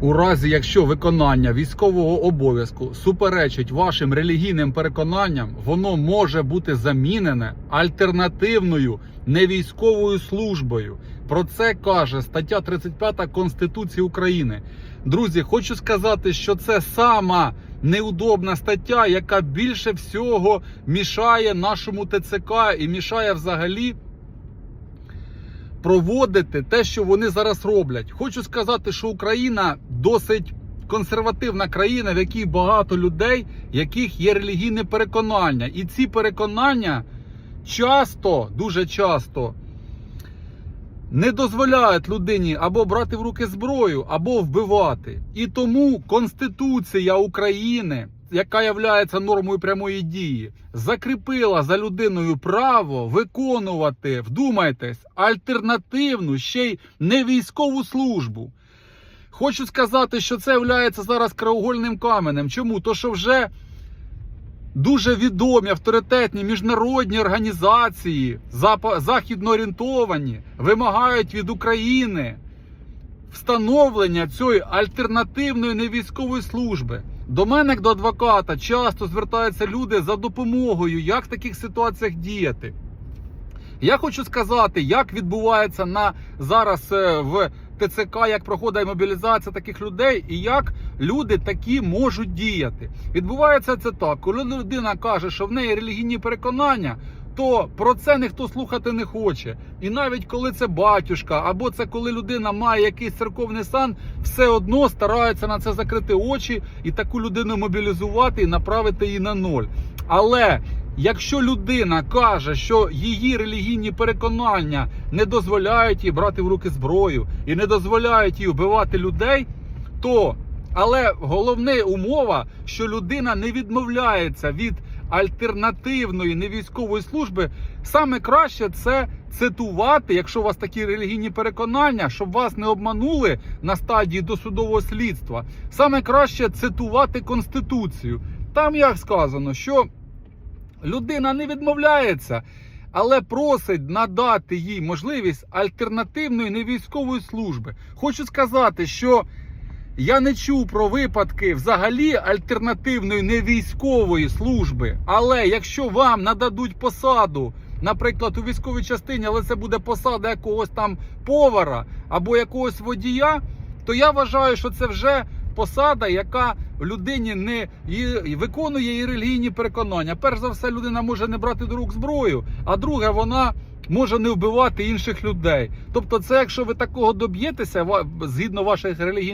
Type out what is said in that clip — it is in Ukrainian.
У разі, якщо виконання військового обов'язку суперечить вашим релігійним переконанням, воно може бути замінене альтернативною невійськовою службою. Про це каже стаття 35 Конституції України. Друзі, хочу сказати, що це сама неудобна стаття, яка більше всього мішає нашому ТЦК і мішає взагалі проводити те, що вони зараз роблять. Хочу сказати, що Україна досить консервативна країна, в якій багато людей, яких є релігійне переконання. І ці переконання часто, дуже часто. Не дозволяють людині або брати в руки зброю, або вбивати. І тому Конституція України, яка є нормою прямої дії, закріпила за людиною право виконувати, вдумайтесь, альтернативну ще й не військову службу. Хочу сказати, що це є зараз краугольним каменем. Чому? То що вже дуже відомі авторитетні міжнародні організації, західно орієнтовані, вимагають від України встановлення цієї альтернативної невійськової служби. До мене, як до адвоката, часто звертаються люди за допомогою, як в таких ситуаціях діяти. Я хочу сказати, як відбувається на зараз е, в ТЦК, як проходить мобілізація таких людей, і як люди такі можуть діяти. Відбувається це так, коли людина каже, що в неї релігійні переконання. То про це ніхто слухати не хоче. І навіть коли це батюшка, або це коли людина має якийсь церковний сан, все одно стараються на це закрити очі і таку людину мобілізувати і направити її на ноль. Але якщо людина каже, що її релігійні переконання не дозволяють їй брати в руки зброю і не дозволяють їй вбивати людей, то але головне умова, що людина не відмовляється від альтернативної невійськової служби, саме краще це цитувати, якщо у вас такі релігійні переконання, щоб вас не обманули на стадії досудового слідства. Саме краще цитувати конституцію. Там як сказано, що людина не відмовляється, але просить надати їй можливість альтернативної невійськової служби. Хочу сказати, що я не чув про випадки взагалі альтернативної невійськової служби. Але якщо вам нададуть посаду, наприклад, у військовій частині, але це буде посада якогось там повара або якогось водія, то я вважаю, що це вже посада, яка людині не виконує її релігійні переконання. Перш за все, людина може не брати до рук зброю, а друге, вона може не вбивати інших людей. Тобто, це якщо ви такого доб'єтеся, згідно ваших релігійних